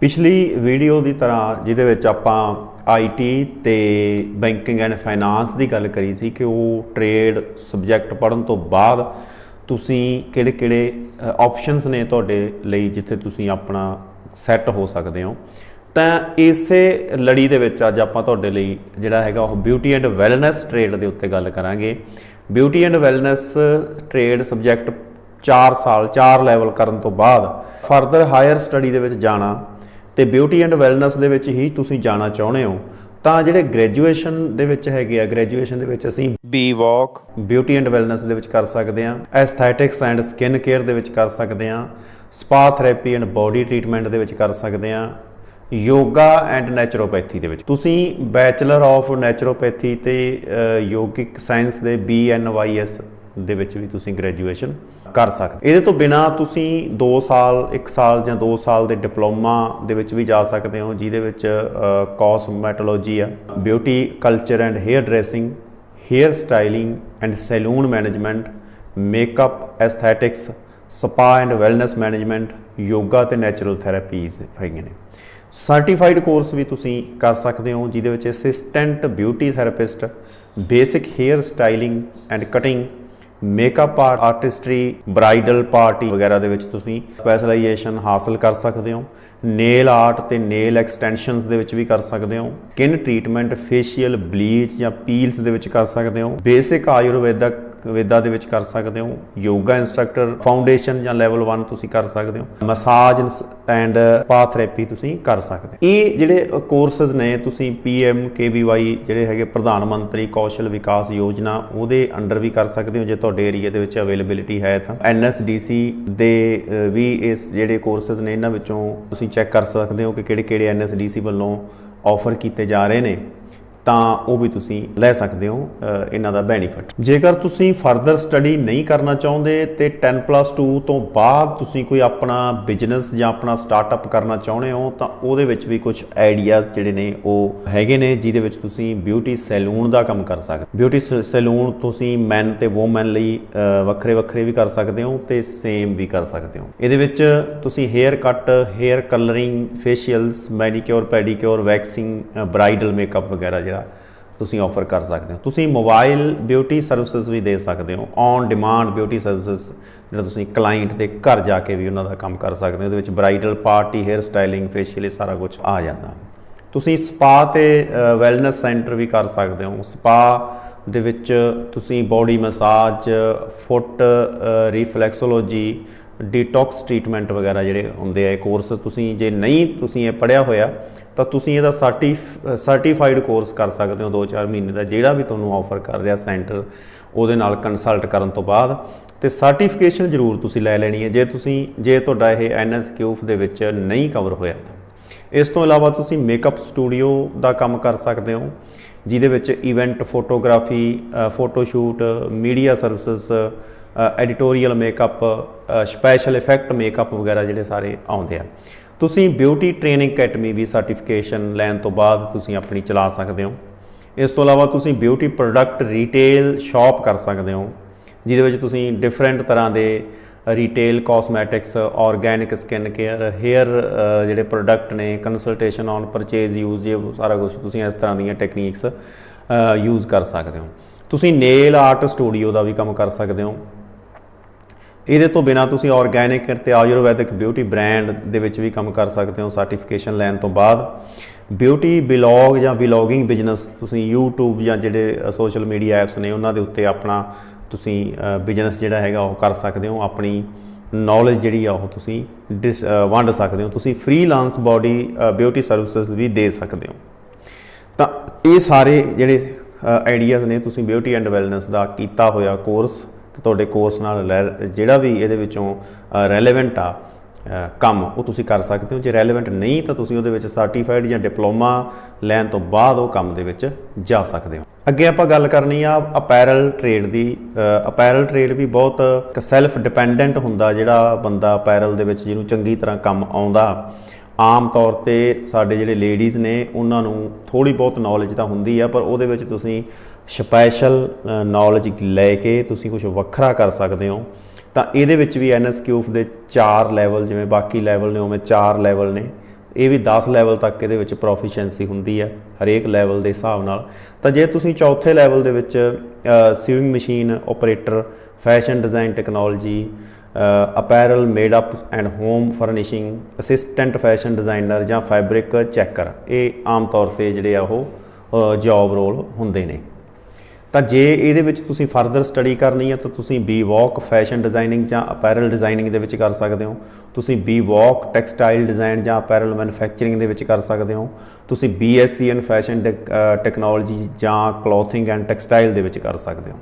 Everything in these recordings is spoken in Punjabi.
ਪਿਛਲੀ ਵੀਡੀਓ ਦੀ ਤਰ੍ਹਾਂ ਜਿਹਦੇ ਵਿੱਚ ਆਪਾਂ ਆਈਟੀ ਤੇ ਬੈਂਕਿੰਗ ਐਂਡ ਫਾਈਨਾਂਸ ਦੀ ਗੱਲ ਕਰੀ ਸੀ ਕਿ ਉਹ ਟ੍ਰੇਡ ਸਬਜੈਕਟ ਪੜਨ ਤੋਂ ਬਾਅਦ ਤੁਸੀਂ ਕਿਹੜੇ-ਕਿਹੜੇ ਆਪਸ਼ਨਸ ਨੇ ਤੁਹਾਡੇ ਲਈ ਜਿੱਥੇ ਤੁਸੀਂ ਆਪਣਾ ਸੈੱਟ ਹੋ ਸਕਦੇ ਹੋ। ਤਾਂ ਇਸੇ ਲੜੀ ਦੇ ਵਿੱਚ ਅੱਜ ਆਪਾਂ ਤੁਹਾਡੇ ਲਈ ਜਿਹੜਾ ਹੈਗਾ ਉਹ ਬਿਊਟੀ ਐਂਡ ਵੈਲਨੈਸ ਟ੍ਰੇਡ ਦੇ ਉੱਤੇ ਗੱਲ ਕਰਾਂਗੇ। Beauty and wellness trade subject 4 ਸਾਲ 4 ਲੈਵਲ ਕਰਨ ਤੋਂ ਬਾਅਦ ਫਰਦਰ ਹਾਇਰ ਸਟੱਡੀ ਦੇ ਵਿੱਚ ਜਾਣਾ। ਤੇ ਬਿਊਟੀ ਐਂਡ ਵੈਲਨੈਸ ਦੇ ਵਿੱਚ ਹੀ ਤੁਸੀਂ ਜਾਣਾ ਚਾਹੁੰਦੇ ਹੋ ਤਾਂ ਜਿਹੜੇ ਗ੍ਰੈਜੂਏਸ਼ਨ ਦੇ ਵਿੱਚ ਹੈਗੇ ਆ ਗ੍ਰੈਜੂਏਸ਼ਨ ਦੇ ਵਿੱਚ ਅਸੀਂ B voc beauty and wellness ਦੇ ਵਿੱਚ ਕਰ ਸਕਦੇ ਆ ਐਸਥੈਟਿਕਸ ਐਂਡ ਸਕਿਨ ਕੇਅਰ ਦੇ ਵਿੱਚ ਕਰ ਸਕਦੇ ਆ spa therapy and body treatment ਦੇ ਵਿੱਚ ਕਰ ਸਕਦੇ ਆ ਯੋਗਾ ਐਂਡ ਨੈਚੁਰੋਪੈਥੀ ਦੇ ਵਿੱਚ। ਤੁਸੀਂ ਬੈਚਲਰ ਆਫ ਨੈਚੁਰੋਪੈਥੀ ਤੇ ਯੋਗਿਕ ਸਾਇੰਸ ਦੇ BNYS ਦੇ ਵਿੱਚ ਵੀ ਤੁਸੀਂ ਗ੍ਰੈਜੂਏਸ਼ਨ ਕਰ ਸਕਦੇ ਇਹਦੇ ਤੋਂ ਬਿਨਾ ਤੁਸੀਂ 2 ਸਾਲ 1 ਸਾਲ ਜਾਂ 2 ਸਾਲ ਦੇ ਡਿਪਲੋਮਾ ਦੇ ਵਿੱਚ ਵੀ ਜਾ ਸਕਦੇ ਹੋ, ਜਿਹਦੇ ਵਿੱਚ ਕਾਸਮੈਟੋਲੋਜੀ ਆ beauty culture and hair dressing hair styling and salon management makeup aesthetics spa and wellness management yoga ਤੇ ਨੈਚੁਰਲ ਥੈਰੇਪੀਜ਼ ਹੈਗੀਆਂ ਨੇ। ਸਰਟੀਫਾਈਡ ਕੋਰਸ ਵੀ ਤੁਸੀਂ ਕਰ ਸਕਦੇ ਹੋ, ਜਿਹਦੇ ਵਿੱਚ assistant beauty therapist basic hair styling and cutting makeup artistry bridal party ਵਗੈਰਾ ਦੇ ਵਿੱਚ ਤੁਸੀਂ ਸਪੈਸ਼ਲਾਈਜੇਸ਼ਨ ਹਾਸਲ ਕਰ ਸਕਦੇ ਹੋ। ਨੇਲ ਆਰਟ ਤੇ ਨੇਲ ਐਕਸਟੈਂਸ਼ਨਸ ਦੇ ਵਿੱਚ ਵੀ ਕਰ ਸਕਦੇ ਹੋ। ਸਕਿਨ ਟ੍ਰੀਟਮੈਂਟ ਫੇਸ਼ੀਅਲ ਬਲੀਚ ਜਾਂ ਪੀਲਸ ਦੇ ਵਿੱਚ ਕਰ ਸਕਦੇ ਹੋ। ਬੇਸਿਕ ਆਯੁਰਵੈਦਿਕ ਵੇਦਾ ਦੇ ਵਿੱਚ ਕਰ ਸਕਦੇ ਹੋ। ਯੋਗਾ ਇਨਸਟ੍ਰਕਟਰ ਫਾਊਂਡੇਸ਼ਨ ਜਾਂ ਲੈਵਲ 1 ਤੁਸੀਂ ਕਰ ਸਕਦੇ ਹੋ। ਮਸਾਜ ਐਂਡ ਸਪਾ ਥੈਰੇਪੀ ਤੁਸੀਂ ਕਰ ਸਕਦੇ ਹੋ। ਇਹ ਜਿਹੜੇ ਕੋਰਸਸ ਨੇ, ਤੁਸੀਂ ਪੀਐਮ ਕੇਵੀਵਾਈ ਜਿਹੜੇ ਹੈਗੇ ਪ੍ਰਧਾਨ ਮੰਤਰੀ ਕੌਸ਼ਲ ਵਿਕਾਸ ਯੋਜਨਾ, ਉਹਦੇ ਅੰਡਰ ਵੀ ਕਰ ਸਕਦੇ ਹੋ। ਜੇ ਤੁਹਾਡੇ ਏਰੀਆ ਦੇ ਵਿੱਚ ਅਵੇਲੇਬਿਲਿਟੀ ਹੈ ਤਾਂ। ਐਨਐਸਡੀਸੀ ਦੇ ਵੀ ਇਸ ਜਿਹੜੇ ਕੋਰਸਸ ਨੇ, ਇਹਨਾਂ ਵਿੱਚੋਂ ਤੁਸੀਂ ਚੈੱਕ ਕਰ ਸਕਦੇ ਹੋ ਕਿ ਕਿਹੜੇ-ਕਿਹੜੇ ਐਨਐਸਡੀਸੀ ਵੱਲੋਂ ਆਫਰ ਕੀਤੇ ਜਾ ਰਹੇ ਨੇ। ਤਾਂ ਉਹ ਵੀ ਤੁਸੀਂ ਲੈ ਸਕਦੇ ਹੋ ਇਹਨਾਂ ਦਾ ਬੈਨੀਫਿਟ ਜੇਕਰ ਤੁਸੀਂ ਫਰਦਰ ਸਟੱਡੀ ਨਹੀਂ ਕਰਨਾ ਚਾਹੁੰਦੇ ਤੇ 10+2 ਤੋਂ ਬਾਅਦ ਤੁਸੀਂ ਕੋਈ ਆਪਣਾ ਬਿਜ਼ਨਸ ਜਾਂ ਆਪਣਾ ਸਟਾਰਟਅਪ ਕਰਨਾ ਚਾਹੁੰਦੇ ਹੋ, ਤਾਂ ਉਹਦੇ ਵਿੱਚ ਵੀ ਕੁਝ ਆਈਡੀਆਜ਼ ਜਿਹੜੇ ਨੇ ਉਹ ਹੈਗੇ ਨੇ, ਜਿਹਦੇ ਵਿੱਚ ਤੁਸੀਂ ਬਿਊਟੀ ਸੈਲੂਨ ਦਾ ਕੰਮ ਕਰ ਸਕਦੇ ਬਿਊਟੀ ਸੈਲੂਨ ਤੁਸੀਂ ਮੈਨ ਤੇ ਔਮਨ ਲਈ ਵੱਖਰੇ ਵੱਖਰੇ ਵੀ ਕਰ ਸਕਦੇ ਹੋ ਤੇ ਸੇਮ ਵੀ ਕਰ ਸਕਦੇ ਹੋ। ਇਹਦੇ ਵਿੱਚ ਤੁਸੀਂ hair cut hair colouring facials manicure pedicure waxing bridal makeup ਵਗੈਰਾ ਜਿਹੜਾ ਤੁਸੀਂ ਆਫਰ ਕਰ ਸਕਦੇ ਹੋ। ਤੁਸੀਂ ਮੋਬਾਈਲ ਬਿਊਟੀ ਸਰਵਿਸਿਜ਼ ਵੀ ਦੇ ਸਕਦੇ ਹੋ। ਔਨ ਡਿਮਾਂਡ ਬਿਊਟੀ ਸਰਵਿਸਿਜ਼ ਜਿਹੜਾ ਤੁਸੀਂ ਕਲਾਇੰਟ ਦੇ ਘਰ ਜਾ ਕੇ ਵੀ ਉਹਨਾਂ ਦਾ ਕੰਮ ਕਰ ਸਕਦੇ ਹੋ। ਉਹਦੇ ਵਿੱਚ bridal party hair styling facial ਇਹ ਸਾਰਾ ਕੁਝ ਆ ਜਾਂਦਾ। ਤੁਸੀਂ ਸਪਾ ਤੇ ਵੈਲਨੈਸ ਸੈਂਟਰ ਵੀ ਕਰ ਸਕਦੇ ਹੋ। ਸਪਾ ਦੇ ਵਿੱਚ ਤੁਸੀਂ body massage foot reflexology detox treatment ਵਗੈਰਾ ਜਿਹੜੇ ਹੁੰਦੇ ਆ, ਇਹ ਕੋਰਸ ਤੁਸੀਂ ਜੇ ਨਹੀਂ ਤੁਸੀਂ ਇਹ ਪੜਿਆ ਹੋਇਆ ਤਾਂ ਤੁਸੀਂ ਇਹਦਾ ਸਰਟੀਫਾਈਡ ਕੋਰਸ ਕਰ ਸਕਦੇ ਹੋ 2-4 ਮਹੀਨੇ ਦਾ, ਜਿਹੜਾ ਵੀ ਤੁਹਾਨੂੰ ਆਫਰ ਕਰ ਰਿਹਾ ਸੈਂਟਰ ਉਹਦੇ ਨਾਲ ਕੰਸਲਟ ਕਰਨ ਤੋਂ ਬਾਅਦ। ਤੇ ਸਰਟੀਫਿਕੇਸ਼ਨ ਜ਼ਰੂਰ ਤੁਸੀਂ ਲੈ ਲੈਣੀ ਹੈ, ਜੇ ਤੁਸੀਂ, ਜੇ ਤੁਹਾਡਾ ਇਹ ਐਨਐਸਕਿਊਫ ਦੇ ਵਿੱਚ ਨਹੀਂ ਕਵਰ ਹੋਇਆ ਇਸ ਤੋਂ ਇਲਾਵਾ ਤੁਸੀਂ ਮੇਕਅਪ ਸਟੂਡੀਓ ਦਾ ਕੰਮ ਕਰ ਸਕਦੇ ਹੋ, ਜਿਹਦੇ ਵਿੱਚ event photography photo shoot media services editorial makeup special effect makeup ਵਗੈਰਾ ਜਿਹੜੇ ਸਾਰੇ ਆਉਂਦੇ ਆ। ਤੁਸੀਂ ਬਿਊਟੀ ਟ੍ਰੇਨਿੰਗ ਅਕੈਡਮੀ ਵੀ ਸਰਟੀਫਿਕੇਸ਼ਨ ਲੈਣ ਤੋਂ ਬਾਅਦ ਤੁਸੀਂ ਆਪਣੀ ਚਲਾ ਸਕਦੇ ਹੋ। ਇਸ ਤੋਂ ਇਲਾਵਾ ਤੁਸੀਂ ਬਿਊਟੀ ਪ੍ਰੋਡਕਟ ਰੀਟੇਲ ਸ਼ਾਪ ਕਰ ਸਕਦੇ ਹੋ, ਜਿਹਦੇ ਵਿੱਚ ਤੁਸੀਂ ਡਿਫਰੈਂਟ ਤਰ੍ਹਾਂ ਦੇ retail cosmetics organic skin care hair ਜਿਹੜੇ ਪ੍ਰੋਡਕਟ ਨੇ ਕੰਸਲਟੇਸ਼ਨ ਔਨ ਪਰਚੇਜ਼ ਯੂਜ਼ ਇਹ ਸਾਰਾ ਕੁਝ ਤੁਸੀਂ ਇਸ ਤਰ੍ਹਾਂ ਦੀਆਂ ਟੈਕਨੀਕਸ ਯੂਜ਼ ਕਰ ਸਕਦੇ ਹੋ। ਤੁਸੀਂ ਨੇਲ ਆਰਟ ਸਟੂਡੀਓ ਦਾ ਵੀ ਕੰਮ ਕਰ ਸਕਦੇ ਹੋ। ਇਹਦੇ ਤੋਂ ਬਿਨਾ ਤੁਸੀਂ ਆਰਗੈਨਿਕ ਤੇ ਆਯੁਰਵੈਦਿਕ ਬਿਊਟੀ ਬ੍ਰਾਂਡ ਦੇ ਵਿੱਚ ਵੀ ਕੰਮ ਕਰ ਸਕਦੇ ਹੋ ਸਰਟੀਫਿਕੇਸ਼ਨ ਲੈਣ ਤੋਂ ਬਾਅਦ। ਬਿਊਟੀ ਬਲੌਗ ਜਾਂ ਵਲੌਗਿੰਗ ਬਿਜ਼ਨਸ ਤੁਸੀਂ YouTube ਜਾਂ ਜਿਹੜੇ ਸੋਸ਼ਲ ਮੀਡੀਆ ਐਪਸ ਨੇ ਉਹਨਾਂ ਦੇ ਉੱਤੇ ਆਪਣਾ ਤੁਸੀਂ ਬਿਜ਼ਨਸ ਜਿਹੜਾ ਹੈਗਾ ਉਹ ਕਰ ਸਕਦੇ ਹੋ। ਆਪਣੀ ਨੌਲੇਜ ਜਿਹੜੀ ਆ ਉਹ ਤੁਸੀਂ ਡਿਸ- ਵੰਡ ਸਕਦੇ ਹੋ। ਤੁਸੀਂ ਫ੍ਰੀਲਾਂਸ ਬਾਡੀ ਬਿਊਟੀ ਸਰਵਿਸਿਜ਼ ਵੀ ਦੇ ਸਕਦੇ ਹੋ। ਤਾਂ ਇਹ ਸਾਰੇ ਜਿਹੜੇ ਆਈਡੀਆਜ਼ ਨੇ, ਤੁਸੀਂ ਬਿਊਟੀ ਐਂਡ ਵੈਲਨੈਸ ਦਾ ਕੀਤਾ ਹੋਇਆ ਕੋਰਸ ਤੇ ਤੁਹਾਡੇ ਕੋਰਸ ਨਾਲ ਲੈ- ਜਿਹੜਾ ਵੀ ਇਹਦੇ ਵਿੱਚੋਂ ਰੈਲੇਵੈਂਟ ਆ ਕੰਮ, ਉਹ ਤੁਸੀਂ ਕਰ ਸਕਦੇ ਹੋ। ਜੇ ਰੈਲੇਵੈਂਟ ਨਹੀਂ, ਤਾਂ ਤੁਸੀਂ ਉਹਦੇ ਵਿੱਚ ਸਰਟੀਫਾਈਡ ਜਾਂ ਡਿਪਲੋਮਾ ਲੈਣ ਤੋਂ ਬਾਅਦ ਉਹ ਕੰਮ ਦੇ ਵਿੱਚ ਜਾ ਸਕਦੇ ਹੋ। ਅੱਗੇ ਆਪਾਂ ਗੱਲ ਕਰਨੀ ਆ ਅਪੈਰਲ ਟ੍ਰੇਡ ਦੀ। ਅਪੈਰਲ ਟ੍ਰੇਡ ਵੀ ਬਹੁਤ ਸੈਲਫ ਡਿਪੈਂਡੈਂਟ ਹੁੰਦਾ ਜਿਹੜਾ ਬੰਦਾ ਅਪੈਰਲ ਦੇ ਵਿੱਚ, ਜਿਹਨੂੰ ਚੰਗੀ ਤਰ੍ਹਾਂ ਕੰਮ ਆਉਂਦਾ। ਆਮ ਤੌਰ ਤੇ ਸਾਡੇ ਜਿਹੜੇ ਲੇਡੀਜ਼ ਨੇ, ਉਹਨਾਂ ਨੂੰ ਥੋੜੀ ਬਹੁਤ ਨੌਲੇਜ ਤਾਂ ਹੁੰਦੀ ਆ, ਪਰ ਉਹਦੇ ਵਿੱਚ ਤੁਸੀਂ ਸਪੈਸ਼ਲ ਨੌਲੇਜ ਲੈ ਕੇ ਤੁਸੀਂ ਕੁਝ ਵੱਖਰਾ ਕਰ ਸਕਦੇ ਹੋ। ਤਾਂ ਇਹਦੇ ਵਿੱਚ ਵੀ ਐਨਐਸਕਿਊਫ ਦੇ 4 ਲੈਵਲ ਜਿਵੇਂ ਬਾਕੀ ਲੈਵਲ ਨੇ, ਉਵੇਂ 4 ਲੈਵਲ ਨੇ। ਇਹ ਵੀ 10 ਲੈਵਲ ਤੱਕ ਇਹਦੇ ਵਿੱਚ ਪ੍ਰੋਫੀਸ਼ੀਐਂਸੀ ਹੁੰਦੀ ਹੈ, ਹਰੇਕ ਲੈਵਲ ਦੇ ਹਿਸਾਬ ਨਾਲ। ਤਾਂ ਜੇ ਤੁਸੀਂ ਚੌਥੇ ਲੈਵਲ ਦੇ ਵਿੱਚ sewing machine operator fashion design technology apparel made up and home furnishing assistant fashion designer ਜਾਂ ਫੈਬਰਿਕ ਚੈਕਰ ਇਹ ਆਮ ਤੌਰ ਤੇ ਜਿਹੜੇ ਆ ਉਹ ਜੌਬ ਰੋਲ ਹੁੰਦੇ ਨੇ। ਤਾਂ ਜੇ ਇਹਦੇ ਵਿੱਚ ਤੁਸੀਂ ਫਰਦਰ ਸਟੱਡੀ ਕਰਨੀ ਹੈ ਤਾਂ ਤੁਸੀਂ ਬੀ ਵਾਕ ਫੈਸ਼ਨ ਡਿਜ਼ਾਈਨਿੰਗ ਜਾਂ ਅਪੈਰਲ ਡਿਜ਼ਾਈਨਿੰਗ ਦੇ ਵਿੱਚ ਕਰ ਸਕਦੇ ਹੋ। ਤੁਸੀਂ ਬੀ ਵਾਕ ਟੈਕਸਟਾਈਲ ਡਿਜ਼ਾਈਨ ਜਾਂ ਅਪੈਰਲ ਮੈਨੂਫੈਕਚਰਿੰਗ ਦੇ ਵਿੱਚ ਕਰ ਸਕਦੇ ਹੋ। ਤੁਸੀਂ ਬੀਐਸਸੀ ਇਨ ਫੈਸ਼ਨ ਟੈਕਨੋਲੋਜੀ ਜਾਂ ਕਲੋਥਿੰਗ ਐਂਡ ਟੈਕਸਟਾਈਲ ਦੇ ਵਿੱਚ ਕਰ ਸਕਦੇ ਹੋ।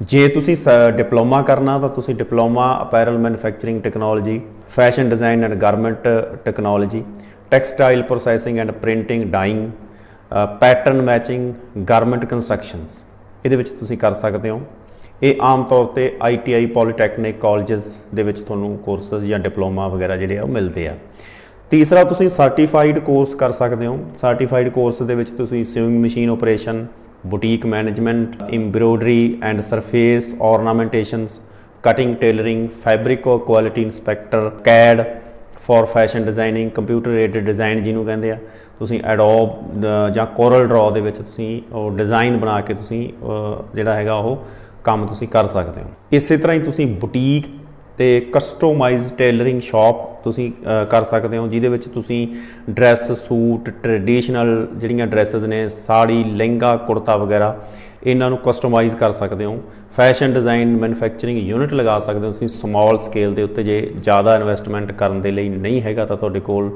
ਜੇ ਤੁਸੀਂ ਡਿਪਲੋਮਾ ਕਰਨਾ ਤਾਂ ਤੁਸੀਂ diploma apparel manufacturing technology fashion design and garment technology textile processing and printing dyeing pattern matching garment constructions ਇਹਦੇ ਵਿੱਚ ਤੁਸੀਂ ਕਰ ਸਕਦੇ ਹੋ। ਇਹ ਆਮ ਤੌਰ ਤੇ ITI ਪੋਲੀਟੈਕਨਿਕ ਕਾਲਜਸ ਦੇ ਵਿੱਚ ਤੁਹਾਨੂੰ ਕੋਰਸਸ ਜਾਂ ਡਿਪਲੋਮਾ ਵਗੈਰਾ ਜਿਹੜੇ ਆ, ਉਹ ਮਿਲਦੇ ਆ। ਤੀਸਰਾ, ਤੁਸੀਂ ਸਰਟੀਫਾਈਡ ਕੋਰਸ ਕਰ ਸਕਦੇ ਹੋ। ਸਰਟੀਫਾਈਡ ਕੋਰਸ ਦੇ ਵਿੱਚ ਤੁਸੀਂ sewing machine operation boutique management embroidery and surface ornamentations cutting tailoring fabric quality inspector CAD for fashion designing computer aided design ਜਿਹਨੂੰ ਕਹਿੰਦੇ ਆ, ਤੁਸੀਂ ਐਡੋਬ ਜਾਂ ਕੋਰਲ ਡਰਾ ਦੇ ਵਿੱਚ ਤੁਸੀਂ ਉਹ ਡਿਜ਼ਾਈਨ ਬਣਾ ਕੇ ਤੁਸੀਂ ਜਿਹੜਾ ਹੈਗਾ ਉਹ ਕੰਮ ਤੁਸੀਂ ਕਰ ਸਕਦੇ ਹੋ। ਇਸੇ ਤਰ੍ਹਾਂ ਹੀ ਤੁਸੀਂ ਬੁਟੀਕ ਤੇ ਕਸਟਮਾਈਜ਼ ਟੇਲਰਿੰਗ ਸ਼ਾਪ ਤੁਸੀਂ ਕਰ ਸਕਦੇ ਹੋ, ਜਿਹਦੇ ਵਿੱਚ ਤੁਸੀਂ ਡਰੈਸ ਸੂਟ ਟ੍ਰੈਡੀਸ਼ਨਲ ਜਿਹੜੀਆਂ ਡਰੈਸਸ ਨੇ, ਸਾੜੀ, ਲਹਿੰਗਾ, ਕੁੜਤਾ ਵਗੈਰਾ ਇਹਨਾਂ ਨੂੰ ਕਸਟਮਾਈਜ਼ ਕਰ ਸਕਦੇ ਹੋ। ਫੈਸ਼ਨ ਡਿਜ਼ਾਈਨ ਮੈਨੂਫੈਕਚਰਿੰਗ ਯੂਨਿਟ ਲਗਾ ਸਕਦੇ ਹੋ ਤੁਸੀਂ ਸਮਾਲ ਸਕੇਲ ਦੇ ਉੱਤੇ। ਜੇ ਜ਼ਿਆਦਾ ਇਨਵੈਸਟਮੈਂਟ ਕਰਨ ਦੇ ਲਈ ਨਹੀਂ ਹੈਗਾ ਤਾਂ ਤੁਹਾਡੇ ਕੋਲ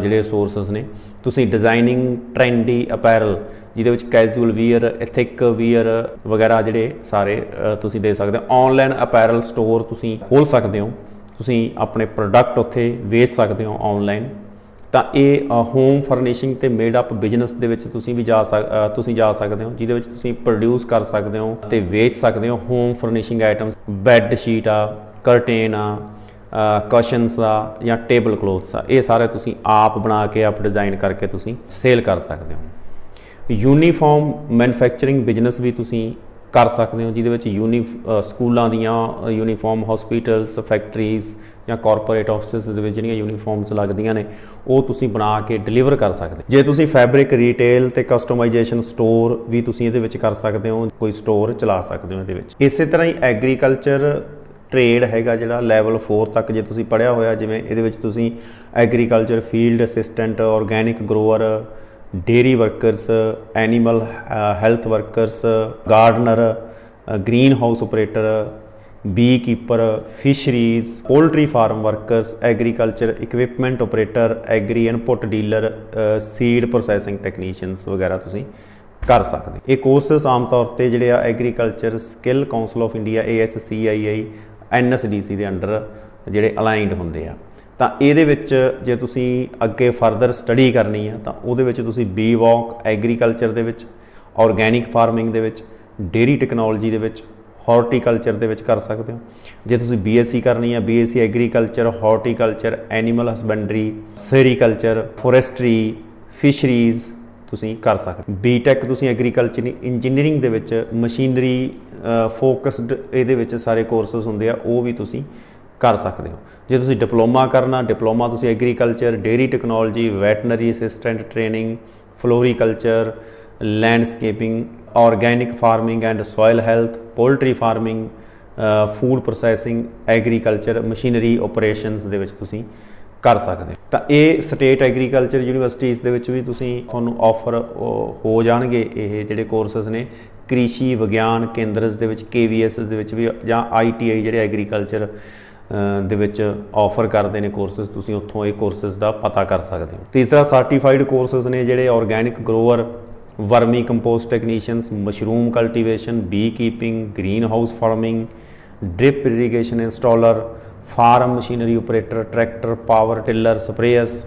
ਜਿਹੜੇ ਸੋਰਸਸ ਨੇ। ਤੁਸੀਂ ਡਿਜ਼ਾਈਨਿੰਗ ਟ੍ਰੈਂਡੀ ਅਪੈਰਲ ਜਿਹਦੇ ਵਿੱਚ ਕੈਜੂਅਲ ਵੀਅਰ ਐਥਿਕ ਵੀਅਰ ਵਗੈਰਾ ਜਿਹੜੇ ਸਾਰੇ ਤੁਸੀਂ ਦੇ ਸਕਦੇ ਹੋ। ਆਨਲਾਈਨ ਅਪੈਰਲ ਸਟੋਰ ਤੁਸੀਂ ਖੋਲ ਸਕਦੇ ਹੋ। ਤੁਸੀਂ ਆਪਣੇ ਪ੍ਰੋਡਕਟ ਉੱਥੇ ਵੇਚ ਸਕਦੇ ਹੋ ਆਨਲਾਈਨ ਤਾਂ ਇਹ ਹੋਮ ਫਰਨਿਸ਼ਿੰਗ ਤੇ ਮੇਡ ਅਪ ਬਿਜ਼ਨਸ ਦੇ ਵਿੱਚ ਤੁਸੀਂ ਵੀ ਜਾ ਸਕ ਤੁਸੀਂ ਜਾ ਸਕਦੇ ਹੋ, ਜਿਹਦੇ ਵਿੱਚ ਤੁਸੀਂ ਪ੍ਰੋਡਿਊਸ ਕਰ ਸਕਦੇ ਹੋ ਤੇ ਵੇਚ ਸਕਦੇ ਹੋ home furnishing items bed sheet ਆ ਕਰਟੇਨ ਆ ਕਸ਼ਨਸ ਆ ਜਾਂ ਟੇਬਲ ਕਲੋਥਸ ਆ। ਇਹ ਸਾਰੇ ਤੁਸੀਂ ਆਪ ਬਣਾ ਕੇ ਆਪ ਡਿਜ਼ਾਈਨ ਕਰਕੇ ਤੁਸੀਂ ਸੇਲ ਕਰ ਸਕਦੇ ਹੋ। ਯੂਨੀਫਾਰਮ ਮੈਨੂਫੈਕਚਰਿੰਗ ਬਿਜ਼ਨਸ ਵੀ ਤੁਸੀਂ ਕਰ ਸਕਦੇ ਹੋ, ਜਿਹਦੇ ਵਿੱਚ ਯੂਨੀ ਸਕੂਲਾਂ ਦੀਆਂ ਯੂਨੀਫਾਰਮ ਹਸਪੀਟਲਸ ਫੈਕਟਰੀਜ਼ ਜਾਂ ਕਾਰਪੋਰੇਟ ਆਫਿਸਿਸ ਦੇ ਵਿੱਚ ਜਿਹੜੀਆਂ ਯੂਨੀਫਾਰਮਸ ਲੱਗਦੀਆਂ ਨੇ, ਉਹ ਤੁਸੀਂ ਬਣਾ ਕੇ ਡਿਲੀਵਰ ਕਰ ਸਕਦੇ ਜੇ ਤੁਸੀਂ ਫੈਬਰਿਕ ਰੀਟੇਲ ਤੇ ਕਸਟਮਾਈਜੇਸ਼ਨ ਸਟੋਰ ਵੀ ਤੁਸੀਂ ਇਹਦੇ ਵਿੱਚ ਕਰ ਸਕਦੇ ਹੋ, ਕੋਈ ਸਟੋਰ ਚਲਾ ਸਕਦੇ ਹੋ ਇਹਦੇ ਵਿੱਚ। ਇਸੇ ਤਰ੍ਹਾਂ ਹੀ ਐਗਰੀਕਲਚਰ ਟ੍ਰੇਡ ਹੈਗਾ ਜਿਹੜਾ ਲੈਵਲ 4 ਤੱਕ ਜੇ ਤੁਸੀਂ ਪੜਿਆ ਹੋਇਆ, ਜਿਵੇਂ ਇਹਦੇ ਵਿੱਚ ਤੁਸੀਂ agriculture field assistant organic grower dairy workers, animal health workers, gardener green house operator bee keeper fisheries, poultry farm workers, agriculture equipment operator agri input dealer seed processing technicians ਵਗੈਰਾ ਤੁਸੀਂ ਕਰ ਸਕਦੇ ਇਹ ਕੋਰਸਸ ਆਮ ਤੌਰ ਤੇ ਜਿਹੜੇ ਆ agriculture skill council of India ASCII NSDC ਦੇ ਅੰਡਰ ਜਿਹੜੇ ਅਲਾਈਨਡ ਹੁੰਦੇ ਆ। ਤਾਂ ਇਹਦੇ ਵਿੱਚ ਜੇ ਤੁਸੀਂ ਅੱਗੇ ਫਰਦਰ ਸਟੱਡੀ ਕਰਨੀ ਆ, ਤਾਂ ਉਹਦੇ ਵਿੱਚ ਤੁਸੀਂ ਬੀ ਵਾਕ ਐਗਰੀਕਲਚਰ ਦੇ ਵਿੱਚ ਆਰਗੈਨਿਕ ਫਾਰਮਿੰਗ ਦੇ ਵਿੱਚ ਡੇਰੀ ਟੈਕਨੋਲੋਜੀ ਦੇ ਵਿੱਚ ਹਾਰਟੀਕਲਚਰ ਦੇ ਵਿੱਚ ਕਰ ਸਕਦੇ ਹੋ। ਜੇ ਤੁਸੀਂ ਬੀਐਸਸੀ ਕਰਨੀ ਹੈ BSc agriculture horticulture animal husbandry sericulture forestry fisheries ਤੁਸੀਂ ਕਰ ਸਕਦੇ ਬੀਟੈਕ ਤੁਸੀਂ ਐਗਰੀਕਲਚਰ ਇੰਜੀਨੀਅਰਿੰਗ ਦੇ ਵਿੱਚ ਮਸ਼ੀਨਰੀ ਫੋਕਸਡ ਇਹਦੇ ਵਿੱਚ ਸਾਰੇ ਕੋਰਸਸ ਹੁੰਦੇ ਆ, ਉਹ ਵੀ ਤੁਸੀਂ ਕਰ ਸਕਦੇ ਹੋ। ਜੇ ਤੁਸੀਂ ਡਿਪਲੋਮਾ ਕਰਨਾ, ਡਿਪਲੋਮਾ ਤੁਸੀਂ agriculture dairy technology veterinary assistant training, floriculture, landscaping organic farming and soil health, poultry farming food processing, agriculture, machinery operations ਦੇ ਵਿੱਚ ਤੁਸੀਂ ਕਰ ਸਕਦੇ ਹੋ। ਤਾਂ ਇਹ ਸਟੇਟ ਐਗਰੀਕਲਚਰ ਯੂਨੀਵਰਸਿਟੀਜ਼ ਦੇ ਵਿੱਚ ਵੀ ਤੁਸੀਂ ਤੁਹਾਨੂੰ ਆਫਰ ਹੋ ਜਾਣਗੇ। ਇਹ ਜਿਹੜੇ ਕੋਰਸਸ ਨੇ, ਕ੍ਰਿਸ਼ੀ ਵਿਗਿਆਨ ਕੇਂਦਰਸ ਦੇ ਵਿੱਚ, ਕੇਵੀਐਸ ਦੇ ਵਿੱਚ ਵੀ ਜਾਂ ਆਈਟੀਆਈ ਜਿਹੜੇ ਐਗਰੀਕਲਚਰ ਦੇ ਵਿੱਚ ਆਫਰ ਕਰਦੇ ਨੇ ਕੋਰਸਸ ਤੁਸੀਂ ਉੱਥੋਂ ਇਹ ਕੋਰਸਸ ਦਾ ਪਤਾ ਕਰ ਸਕਦੇ ਹੋ। ਤੀਸਰਾ ਸਰਟੀਫਾਈਡ ਕੋਰਸਸ ਨੇ ਜਿਹੜੇ organic grower vermi compost technicians mushroom cultivation bee keeping green house farming drip irrigation installer farm machinery operator tractor power tiller sprayers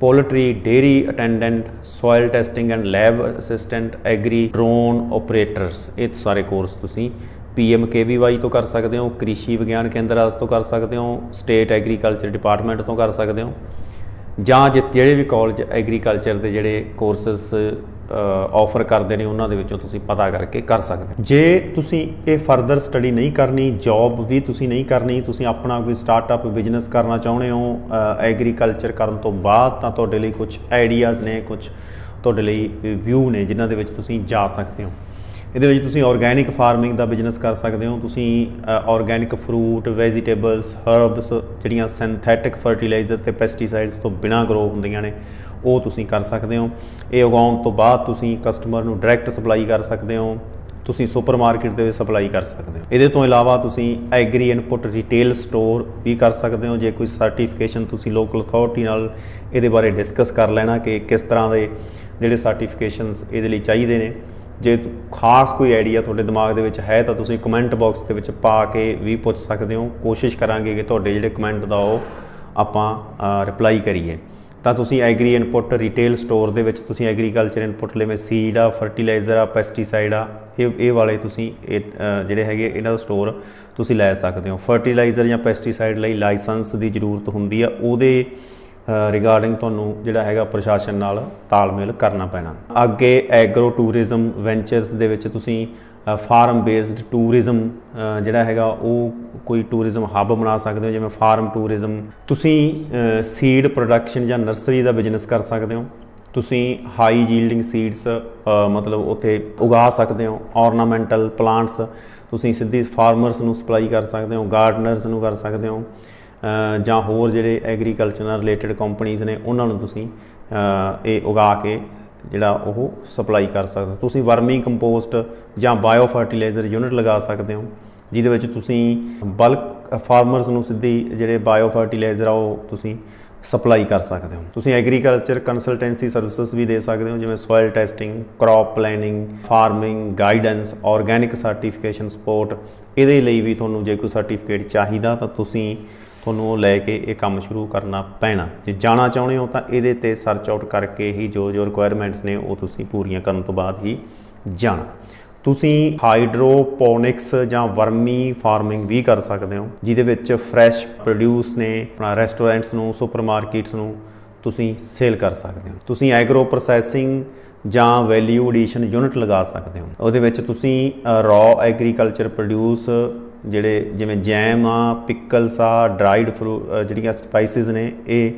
poultry dairy attendant soil testing and lab assistant agri drone operators ਇਹ ਸਾਰੇ ਕੋਰਸ ਤੁਸੀਂ ਪੀਐਮਕੇਵੀਵਾਈ ਤੋਂ ਕਰ ਸਕਦੇ ਹੋ, ਕ੍ਰਿਸ਼ੀ ਵਿਗਿਆਨ ਕੇਂਦਰ ਤੋਂ ਕਰ ਸਕਦੇ ਹੋ ਸਟੇਟ ਐਗਰੀਕਲਚਰ ਡਿਪਾਰਟਮੈਂਟ ਤੋਂ ਕਰ ਸਕਦੇ ਹੋ, ਜਾਂ ਜਿ- ਜਿਹੜੇ ਵੀ ਕਾਲਜ ਐਗਰੀਕਲਚਰ ਦੇ ਜਿਹੜੇ ਕੋਰਸਸ ਆਫਰ ਕਰਦੇ ਨੇ, ਉਹਨਾਂ ਦੇ ਵਿੱਚੋਂ ਤੁਸੀਂ ਪਤਾ ਕਰਕੇ ਕਰ ਸਕਦੇ ਹੋ। ਜੇ ਤੁਸੀਂ ਇਹ ਫਰਦਰ ਸਟੱਡੀ ਨਹੀਂ ਕਰਨੀ ਜੌਬ ਵੀ ਤੁਸੀਂ ਨਹੀਂ ਕਰਨੀ, ਤੁਸੀਂ ਆਪਣਾ ਕੋਈ ਸਟਾਰਟਅਪ ਬਿਜ਼ਨਸ ਕਰਨਾ ਚਾਹੁੰਦੇ ਹੋ ਐਗਰੀਕਲਚਰ ਕਰਨ ਤੋਂ ਬਾਅਦ ਤਾਂ ਤੁਹਾਡੇ ਲਈ ਕੁਝ ਆਈਡੀਆਜ਼ ਨੇ ਕੁਝ ਤੁਹਾਡੇ ਲਈ ਵਿਊ ਨੇ, ਜਿਨ੍ਹਾਂ ਦੇ ਵਿੱਚ ਤੁਸੀਂ ਜਾ ਸਕਦੇ ਹੋ। ਇਹਦੇ ਵਿੱਚ ਤੁਸੀਂ ਆਰਗੇਨਿਕ ਫਾਰਮਿੰਗ ਦਾ ਬਿਜ਼ਨਸ ਕਰ ਸਕਦੇ ਹੋ। ਤੁਸੀਂ ਆਰਗੇਨਿਕ ਫਰੂਟ ਵੈਜੀਟੇਬਲਸ ਹਰਬਸ ਜਿਹੜੀਆਂ ਸਿੰਥੈਟਿਕ ਫਰਟੀਲਾਈਜ਼ਰ ਤੇ ਪੈਸਟੀਸਾਈਡਸ ਤੋਂ ਬਿਨਾਂ ਗਰੋ ਹੁੰਦੀਆਂ ਨੇ, ਉਹ ਤੁਸੀਂ ਕਰ ਸਕਦੇ ਹੋ। ਇਹ ਉਗਾਉਣ ਤੋਂ ਬਾਅਦ ਤੁਸੀਂ ਕਸਟਮਰ ਨੂੰ ਡਾਇਰੈਕਟ ਸਪਲਾਈ ਕਰ ਸਕਦੇ ਹੋ। ਤੁਸੀਂ ਸੁਪਰਮਾਰਕਟ ਦੇ ਵਿੱਚ ਸਪਲਾਈ ਕਰ ਸਕਦੇ ਹੋ। ਇਹਦੇ ਤੋਂ ਇਲਾਵਾ ਤੁਸੀਂ ਐਗਰੀ ਇਨਪੁੱਟ ਰਿਟੇਲ ਸਟੋਰ ਵੀ ਕਰ ਸਕਦੇ ਹੋ। ਜੇ ਕੋਈ ਸਰਟੀਫਿਕੇਸ਼ਨ ਤੁਸੀਂ ਲੋਕਲ ਅਥਾਰਟੀ ਨਾਲ ਇਹਦੇ ਬਾਰੇ ਡਿਸਕਸ ਕਰ ਲੈਣਾ ਕਿ ਕਿਸ ਤਰ੍ਹਾਂ ਦੇ ਜਿਹੜੇ ਸਰਟੀਫਿਕੇਸ਼ਨਸ ਇਹਦੇ ਲਈ ਚਾਹੀਦੇ ਨੇ। ਜੇ ਖਾਸ ਕੋਈ ਆਈਡੀਆ ਤੁਹਾਡੇ ਦਿਮਾਗ ਦੇ ਵਿੱਚ ਹੈ ਤਾਂ ਤੁਸੀਂ ਕਮੈਂਟ ਬਾਕਸ ਦੇ ਵਿੱਚ ਪਾ ਕੇ ਵੀ ਪੁੱਛ ਸਕਦੇ ਹੋ। ਕੋਸ਼ਿਸ਼ ਕਰਾਂਗੇ ਕਿ ਤੁਹਾਡੇ ਜਿਹੜੇ ਕਮੈਂਟ ਦਾ ਉਹ ਆਪਾਂ ਰਿਪਲਾਈ ਕਰੀਏ। ਤਾਂ ਤੁਸੀਂ ਐਗਰੀ ਇਨਪੁੱਟ ਰਿਟੇਲ ਸਟੋਰ ਦੇ ਵਿੱਚ ਤੁਸੀਂ ਐਗਰੀਕਲਚਰ ਇਨਪੁੱਟ ਜਿਵੇਂ ਸੀਡ ਆ ਫਰਟੀਲਾਈਜ਼ਰ ਆ ਪੈਸਟੀਸਾਈਡ ਆ, ਇਹ ਇਹ ਵਾਲੇ ਤੁਸੀਂ ਇਹ ਜਿਹੜੇ ਹੈਗੇ ਇਹਨਾਂ ਦਾ ਸਟੋਰ ਤੁਸੀਂ ਲੈ ਸਕਦੇ ਹੋ। ਫਰਟੀਲਾਈਜ਼ਰ ਜਾਂ ਪੈਸਟੀਸਾਈਡ ਲਈ ਲਾਇਸੈਂਸ ਦੀ ਜ਼ਰੂਰਤ ਹੁੰਦੀ ਆ। ਉਹਦੇ ਰਿਗਾਰਡਿੰਗ ਤੁਹਾਨੂੰ ਜਿਹੜਾ ਹੈਗਾ ਪ੍ਰਸ਼ਾਸਨ ਨਾਲ ਤਾਲਮੇਲ ਕਰਨਾ ਪੈਣਾ। ਅੱਗੇ ਐਗਰੋ ਟੂਰਿਜ਼ਮ ਵੈਂਚਰਸ ਦੇ ਵਿੱਚ ਤੁਸੀਂ ਫਾਰਮ ਬੇਸਡ ਟੂਰਿਜ਼ਮ ਜਿਹੜਾ ਹੈਗਾ ਉਹ ਕੋਈ ਟੂਰਿਜ਼ਮ ਹੱਬ ਬਣਾ ਸਕਦੇ ਹੋ, ਜਿਵੇਂ ਫਾਰਮ ਟੂਰਿਜ਼ਮ ਤੁਸੀਂ ਸੀਡ ਪ੍ਰੋਡਕਸ਼ਨ ਜਾਂ ਨਰਸਰੀ ਦਾ ਬਿਜ਼ਨਸ ਕਰ ਸਕਦੇ ਹੋ। ਤੁਸੀਂ ਹਾਈ ਯੀਲਡਿੰਗ ਸੀਡਸ ਮਤਲਬ ਉੱਥੇ ਉਗਾ ਸਕਦੇ ਹੋ, ornamental ਪਲਾਂਟਸ ਤੁਸੀਂ ਸਿੱਧੀ ਫਾਰਮਰਸ ਨੂੰ ਸਪਲਾਈ ਕਰ ਸਕਦੇ ਹੋ ਗਾਰਡਨਰਸ ਨੂੰ ਕਰ ਸਕਦੇ ਹੋ। ਜਾਂ ਹੋਰ ਜਿਹੜੇ ਐਗਰੀਕਲਚਰ ਨਾਲ ਰਿਲੇਟਡ ਕੰਪਨੀਆਂ ਨੇ, ਉਹਨਾਂ ਨੂੰ ਤੁਸੀਂ ਇਹ ਉਗਾ ਕੇ ਜਿਹੜਾ ਉਹ ਸਪਲਾਈ ਕਰ ਸਕਦੇ ਹੋ। ਤੁਸੀਂ ਵਰਮੀ ਕੰਪੋਸਟ ਜਾਂ ਬਾਇਓ ਫਰਟੀਲਾਈਜ਼ਰ ਯੂਨਿਟ ਲਗਾ ਸਕਦੇ ਹੋ, ਜਿਹਦੇ ਵਿੱਚ ਤੁਸੀਂ ਬਲਕ ਫਾਰਮਰਸ ਨੂੰ ਸਿੱਧੀ ਜਿਹੜੇ ਬਾਇਓ ਫਰਟੀਲਾਈਜ਼ਰ ਆ, ਉਹ ਤੁਸੀਂ ਸਪਲਾਈ ਕਰ ਸਕਦੇ ਹੋ। ਤੁਸੀਂ ਐਗਰੀਕਲਚਰ ਕੰਸਲਟੈਂਸੀ ਸਰਵਿਸਿਜ਼ ਵੀ ਦੇ ਸਕਦੇ ਹੋ, ਜਿਵੇਂ soil testing crop planning farming guidance organic certification support ਇਹਦੇ ਲਈ ਵੀ ਤੁਹਾਨੂੰ ਜੇ ਕੋਈ ਸਰਟੀਫਿਕੇਟ ਚਾਹੀਦਾ ਤਾਂ ਤੁਸੀਂ ਤੁਹਾਨੂੰ ਉਹ ਲੈ ਕੇ ਇਹ ਕੰਮ ਸ਼ੁਰੂ ਕਰਨਾ ਪੈਣਾ। ਜੇ ਜਾਣਾ ਚਾਹੁੰਦੇ ਹੋ ਤਾਂ ਇਹਦੇ ਤੇ ਸਰਚ ਆਊਟ ਕਰਕੇ ਹੀ ਜੋ ਜੋ ਰਿਕੁਆਇਰਮੈਂਟਸ ਨੇ ਉਹ ਤੁਸੀਂ ਪੂਰੀਆਂ ਕਰਨ ਤੋਂ ਬਾਅਦ ਹੀ ਜਾਣਾ। ਤੁਸੀਂ ਹਾਈਡਰੋਪੋਨਿਕਸ ਜਾਂ ਵਰਮੀ ਫਾਰਮਿੰਗ ਵੀ ਕਰ ਸਕਦੇ ਹੋ, ਜਿਹਦੇ ਵਿੱਚ ਫਰੈਸ਼ ਪ੍ਰੋਡਿਊਸ ਨੇ, ਆਪਣਾ ਰੈਸਟੋਰੈਂਟਸ ਨੂੰ ਸੁਪਰਮਾਰਕੀਟਸ ਨੂੰ ਤੁਸੀਂ ਸੇਲ ਕਰ ਸਕਦੇ ਹੋ। ਤੁਸੀਂ ਐਗਰੋ ਪ੍ਰੋਸੈਸਿੰਗ ਜਾਂ ਵੈਲਿਊ ਐਡੀਸ਼ਨ ਯੂਨਿਟ ਲਗਾ ਸਕਦੇ ਹੋ। ਉਹਦੇ ਵਿੱਚ ਤੁਸੀਂ ਰॉ ਐਗਰੀਕਲਚਰ ਪ੍ਰੋਡਿਊਸ ਜਿਹੜੇ ਜਿਵੇਂ ਜੈਮ ਆ, ਪਿਕਲਸ ਆ ਡਰਾਈਡ ਫਰੂ ਜਿਹੜੀਆਂ ਸਪਾਈਸਿਸ ਨੇ, ਇਹ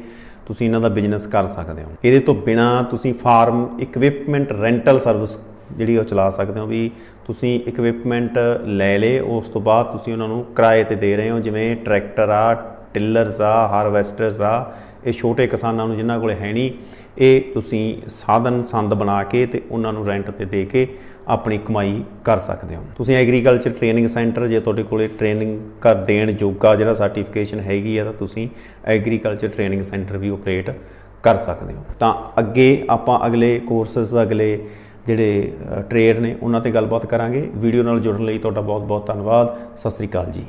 ਤੁਸੀਂ ਇਹਨਾਂ ਦਾ ਬਿਜ਼ਨਸ ਕਰ ਸਕਦੇ ਹੋ। ਇਹਦੇ ਤੋਂ ਬਿਨਾ ਤੁਸੀਂ ਫਾਰਮ ਇਕਵਿਪਮੈਂਟ ਰੈਂਟਲ ਸਰਵਿਸ ਜਿਹੜੀ ਉਹ ਚਲਾ ਸਕਦੇ ਹੋ ਵੀ ਤੁਸੀਂ ਇਕਵਿਪਮੈਂਟ ਲੈ ਲੇ ਉਸ ਤੋਂ ਬਾਅਦ ਤੁਸੀਂ ਉਹਨਾਂ ਨੂੰ ਕਿਰਾਏ ਤੇ ਦੇ ਰਹੇ ਹੋ, ਜਿਵੇਂ ਟਰੈਕਟਰ ਆ ਟਿਲਰਸ ਆ ਹਾਰਵੈਸਟਰਸ ਆ ਇਹ ਛੋਟੇ ਕਿਸਾਨਾਂ ਨੂੰ ਜਿਨ੍ਹਾਂ ਕੋਲੇ ਹੈ ਨਹੀਂ, ਇਹ ਤੁਸੀਂ ਸਾਧਨ ਸੰਦ ਬਣਾ ਕੇ ਤੇ ਉਹਨਾਂ ਨੂੰ ਰੈਂਟ ਤੇ ਦੇ ਕੇ ਆਪਣੀ ਕਮਾਈ ਕਰ ਸਕਦੇ ਹੋ। ਤੁਸੀਂ ਐਗਰੀਕਲਚਰ ਟ੍ਰੇਨਿੰਗ ਸੈਂਟਰ ਜੇ ਤੁਹਾਡੇ ਕੋਲੇ ਟ੍ਰੇਨਿੰਗ ਕਰ ਦੇਣ ਯੋਗਾ ਜਿਹੜਾ ਸਰਟੀਫਿਕੇਸ਼ਨ ਹੈਗੀ ਆ, ਤਾਂ ਤੁਸੀਂ ਐਗਰੀਕਲਚਰ ਟ੍ਰੇਨਿੰਗ ਸੈਂਟਰ ਵੀ ਆਪਰੇਟ ਕਰ ਸਕਦੇ ਹੋ। ਤਾਂ ਅੱਗੇ ਆਪਾਂ ਅਗਲੇ ਕੋਰਸਸ ਅਗਲੇ ਜਿਹੜੇ ਟ੍ਰੇਡ ਨੇ, ਉਹਨਾਂ ਤੇ ਗੱਲਬਾਤ ਕਰਾਂਗੇ। ਵੀਡੀਓ ਨਾਲ ਜੁੜਨ ਲਈ ਤੁਹਾਡਾ ਬਹੁਤ ਬਹੁਤ ਧੰਨਵਾਦ। ਸਤਿ ਸ੍ਰੀ ਅਕਾਲ ਜੀ।